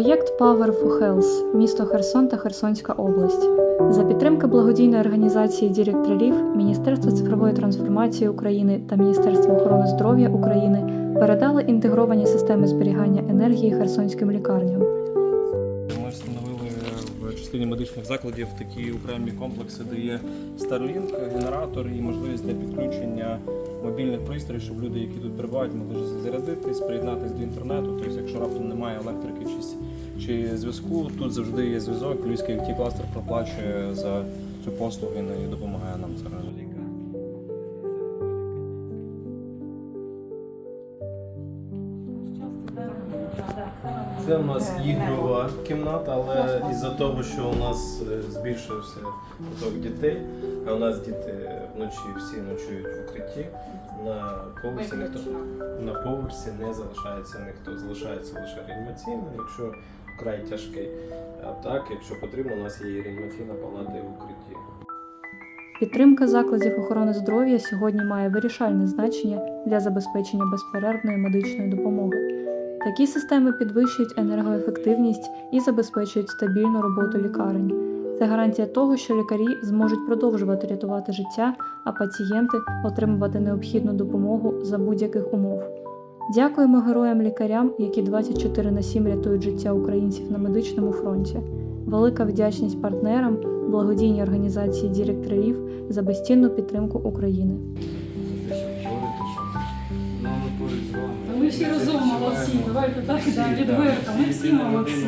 Проєкт Power for Health, місто Херсон та Херсонська область. За підтримки благодійної організації директорів Міністерство цифрової трансформації України та Міністерство охорони здоров'я України передали інтегровані системи зберігання енергії херсонським лікарням. Ми встановили в частині медичних закладів такі окремі комплекси, де є Starlink, генератор і можливість для підключення мобільних пристроїв, щоб люди, які тут перебувають, могли зарядитись, приєднатися до інтернету. Тобто, якщо раптом немає електрики чи, чи зв'язку, тут завжди є зв'язок. Львівський it кластер проплачує за цю послугу і допомагає нам це Це у нас ігрова кімната, але із-за того, що у нас е, збільшився поток дітей, а у нас діти вночі всі ночують в укритті, на поверсі ніхто на поверсі не залишається ніхто, залишається лише реанімаційна, якщо вкрай тяжкий. А так, якщо потрібно, у нас є реанімаційна палата і в укритті. Підтримка закладів охорони здоров'я сьогодні має вирішальне значення для забезпечення безперервної медичної допомоги. Такі системи підвищують енергоефективність і забезпечують стабільну роботу лікарень. Це гарантія того, що лікарі зможуть продовжувати рятувати життя, а пацієнти отримувати необхідну допомогу за будь-яких умов. Дякуємо героям-лікарям, які 24 на 7 рятують життя українців на медичному фронті. Велика вдячність партнерам, благодійній організації директорів за безцінну підтримку України. всі разом молодці. Давайте так, да, відверто, ми всі молодці.